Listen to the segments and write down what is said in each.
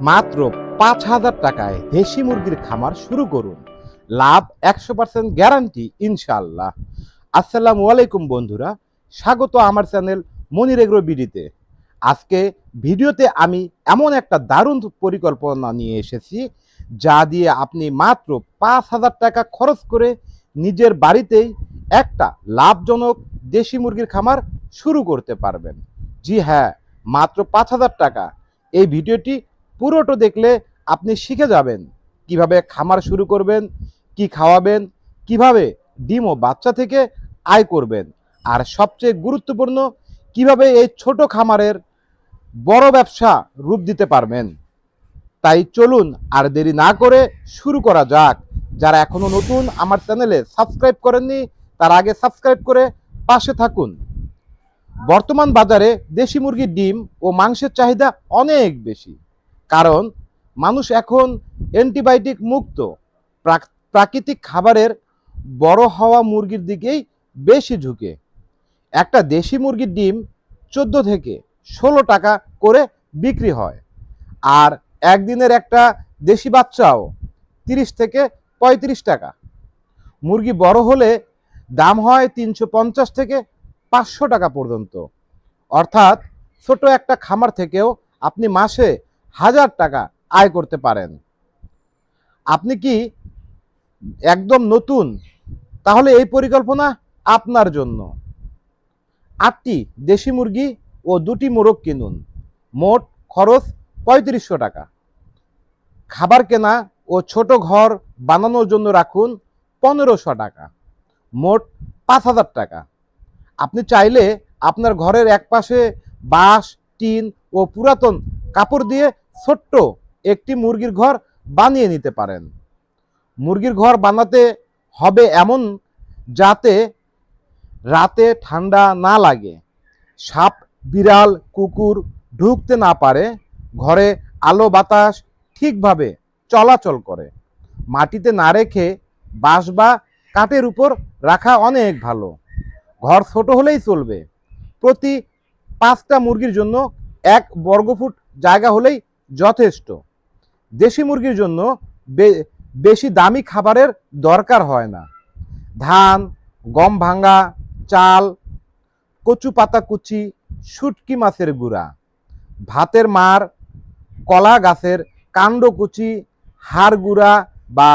মাত্র পাঁচ হাজার টাকায় দেশি মুরগির খামার শুরু করুন। লাভ একশো পার্সেন্ট গ্যারান্টি ইনশাল্লাহ আসসালামু আলাইকুম বন্ধুরা, স্বাগত আমার চ্যানেল মনির এগ্রো বিডিতে। আজকে ভিডিওতে আমি এমন একটা দারুণ পরিকল্পনা নিয়ে এসেছি, যা দিয়ে আপনি মাত্র পাঁচ হাজার টাকা খরচ করে নিজের বাড়িতেই একটা লাভজনক দেশি মুরগির খামার শুরু করতে পারবেন। জি হ্যাঁ মাত্র পাঁচ হাজার টাকা। এই ভিডিওটি পুরোটা দেখলে আপনি শিখে যাবেন। কীভাবে খামার শুরু করবেন, কি খাওয়াবেন, কীভাবে ডিম ও বাচ্চা থেকে আয় করবেন। আর সবচেয়ে গুরুত্বপূর্ণ, কীভাবে এই ছোট খামারের বড় ব্যবসা রূপ দিতে পারবেন। তাই চলুন আর দেরি না করে শুরু করা যাক। যারা এখনও নতুন আমার চ্যানেলে সাবস্ক্রাইব করেননি, তার আগে সাবস্ক্রাইব করে পাশে থাকুন। বর্তমান বাজারে দেশি মুরগির ডিম ও মাংসের চাহিদা অনেক বেশি। কারণ মানুষ এখন অ্যান্টিবায়োটিক মুক্ত। প্রাক- প্রাকৃতিক খাবারের বড় হওয়া মুরগির দিকেই বেশি ঝুঁকে। একটা দেশি মুরগির ডিম চোদ্দ থেকে ষোলো টাকা করে বিক্রি হয় আর একদিনের একটা দেশি বাচ্চাও তিরিশ থেকে পঁয়ত্রিশ টাকা। মুরগি বড় হলে দাম হয় তিনশো পঞ্চাশ থেকে পাঁচশো টাকা পর্যন্ত। অর্থাৎ ছোট একটা খামার থেকেও আপনি মাসে হাজার টাকা আয় করতে পারেন। আপনি কি একদম নতুন? তাহলে এই পরিকল্পনা আপনার জন্য। আটটি দেশি মুরগি ও দুটি মোরগ কিনুন। মোট খরচ পঁয়ত্রিশশো টাকা। খাবার কেনা ও ছোট ঘর বানানোর জন্য রাখুন পনেরোশো টাকা। মোট পাঁচ হাজার টাকা। আপনি চাইলে আপনার ঘরের একপাশে বাঁশ, টিন ও পুরাতন কাপড় দিয়ে ছোট্ট একটি মুরগির ঘর বানিয়ে নিতে পারেন। মুরগির ঘর বানাতে হবে এমন যাতে রাতে ঠান্ডা না লাগে। সাপ, বিড়াল, কুকুর ঢুকতে না পারে। ঘরে আলো বাতাস ঠিকভাবে চলাচল করে। মাটিতে না রেখে বাঁশ বা কাঠের উপর রাখা অনেক ভালো। ঘর ছোট হলেই চলবে। প্রতি পাঁচটা মুরগির জন্য এক বর্গফুট জায়গা হলেই যথেষ্ট। দেশি মুরগির জন্য বেশি দামি খাবারের দরকার হয় না। ধান, গম ভাঙ্গা চাল, কচু পাতা কুচি, শুটকি মাছের গুঁড়া, ভাতের মার, কলা গাছের কাণ্ড কুচি, হাড় গুঁড়া বা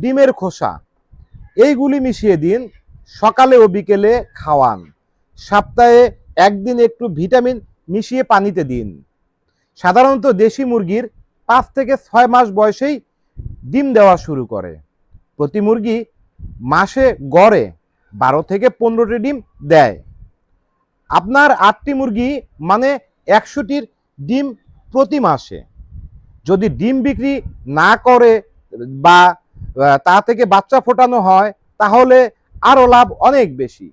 ডিমের খোসা, এইগুলি মিশিয়ে দিন, সকালে ও বিকেলে খাওয়ান। সপ্তাহে একদিন একটু ভিটামিন মিশিয়ে পানিতে দিন। সাধারণত দেশি মুরগির পাঁচ থেকে ছয় মাস বয়সেই ডিম দেওয়া শুরু করে। প্রতি মুরগি মাসে গড়ে বারো থেকে পনেরোটি ডিম দেয়। আপনার আটটি মুরগি মানে একশোটির ডিম প্রতি মাসে। যদি ডিম বিক্রি না করে বা তা থেকে বাচ্চা ফোটানো হয়, তাহলে আরও লাভ অনেক বেশি।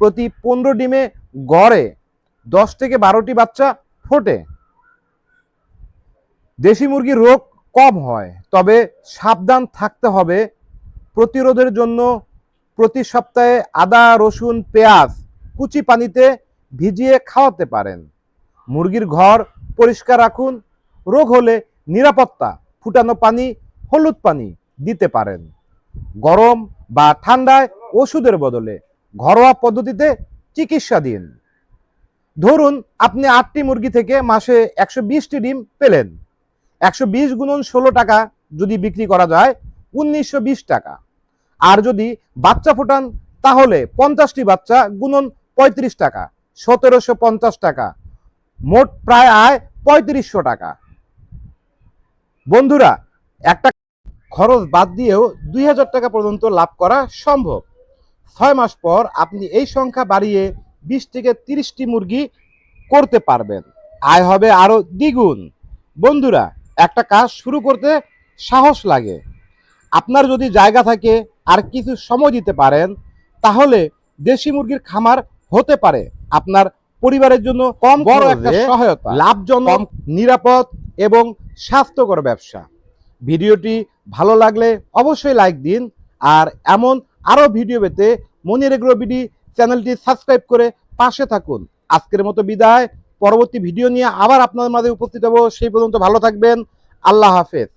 প্রতি পনেরো ডিমে গড়ে দশ থেকে বারোটি বাচ্চা ফোটে। দেশি মুরগির রোগ কম হয়, তবে সাবধান থাকতে হবে। প্রতিরোধের জন্য প্রতি সপ্তাহে আদা, রসুন, পেঁয়াজ, কুচি পানিতে ভিজিয়ে খাওয়াতে পারেন। মুরগির ঘর পরিষ্কার রাখুন। রোগ হলে নিরাপত্তা, ফুটানো পানি, হলুদ পানি দিতে পারেন। গরম বা ঠান্ডায় ওষুধের বদলে ঘরোয়া পদ্ধতিতে চিকিৎসা দিন। ধরুন আপনি আটটি মুরগি থেকে মাসে একশো বিশটি ডিম পেলেন। একশো বিশ গুণন ষোলো টাকা যদি বিক্রি করা যায়, উনিশশো বিশ টাকা। আর যদি বাচ্চা ফোটান, তাহলে পঞ্চাশটি বাচ্চা গুণন পঁয়ত্রিশ টাকা, সতেরোশো পঞ্চাশ টাকা। মোট প্রায় আয় পঁয়ত্রিশশো টাকা। বন্ধুরা, একটা খরচ বাদ দিয়েও দুই হাজার টাকা পর্যন্ত লাভ করা সম্ভব। ছয় মাস পর আপনি এই সংখ্যা বাড়িয়ে বিশ থেকে তিরিশটি মুরগি করতে পারবেন। আয় হবে আরও দ্বিগুণ। বন্ধুরা একটা কাজ শুরু করতে সাহস লাগে। আপনার যদি জায়গা থাকে আর কিছু সময় দিতে পারেন তাহলে দেশি মুরগির খামার হতে পারে। আপনার পরিবারের জন্য কম বড় একটা সহায়তা লাভজনক নিরাপদ এবং স্বাস্থ্যকর ব্যবসা। ভিডিওটি ভালো লাগলে অবশ্যই লাইক দিন আর এমন আরও ভিডিও পেতে মনির এগ্রো বিডি চ্যানেলটি সাবস্ক্রাইব করে পাশে থাকুন। আজকের মতো বিদায় পরবর্তী ভিডিও নিয়ে আবার আপনাদের মাঝে উপস্থিত হব। সেই পর্যন্ত ভালো থাকবেন। আল্লাহ হাফেজ।